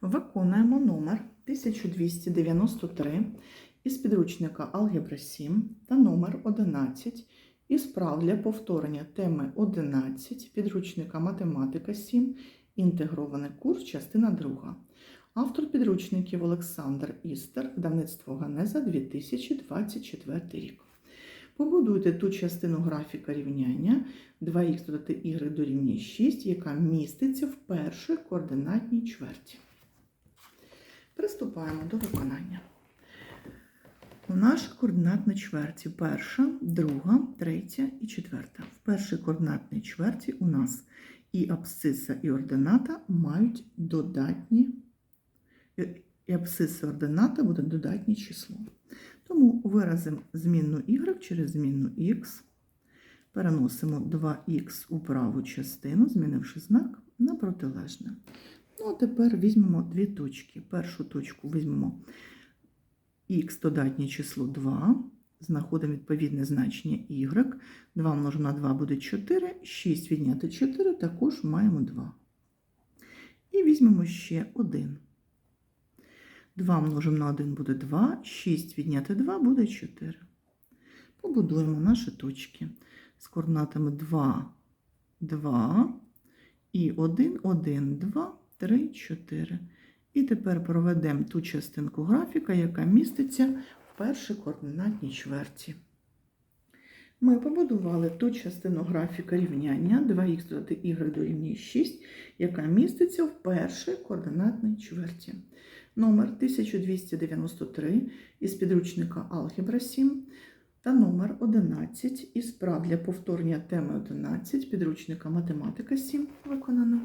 Виконуємо номер 1293 із підручника Алгебра 7 та номер 11 із прав для повторення теми 11 підручника Математика 7, інтегрований курс, частина 2. Автор підручників Олександр Істер, видавництво Ганеза 2024 рік. Побудуйте ту частину графіка рівняння 2х додати y дорівнює 6, яка міститься в першій координатній чверті. Приступаємо до виконання. У нашій координатній чверті перша, друга, третя і четверта. В першій координатній чверті у нас і абсциса, і ордината мають додатні, і абсциса ордината буде додатнє число. Тому виразимо змінну y через змінну x, переносимо 2х у праву частину, змінивши знак на протилежне. Ну, а тепер візьмемо дві точки. Першу точку візьмемо х додатнє число 2, знаходимо відповідне значення y. 2 множимо на 2 буде 4, 6 відняти 4 також маємо 2. І візьмемо ще 1. 2 множимо на 1 буде 2, 6 відняти 2 буде 4. Побудуємо наші точки з координатами 2, 2 і 1, 1, 2, 3, 4. І тепер проведемо ту частинку графіка, яка міститься в першій координатній чверті. Ми побудували ту частину графіка рівняння 2х додати y дорівнює 6, яка міститься в першій координатній чверті. Номер 1293 із підручника Алгебра 7 та номер 11 із прав для повторення теми 11 підручника Математика 7 виконано.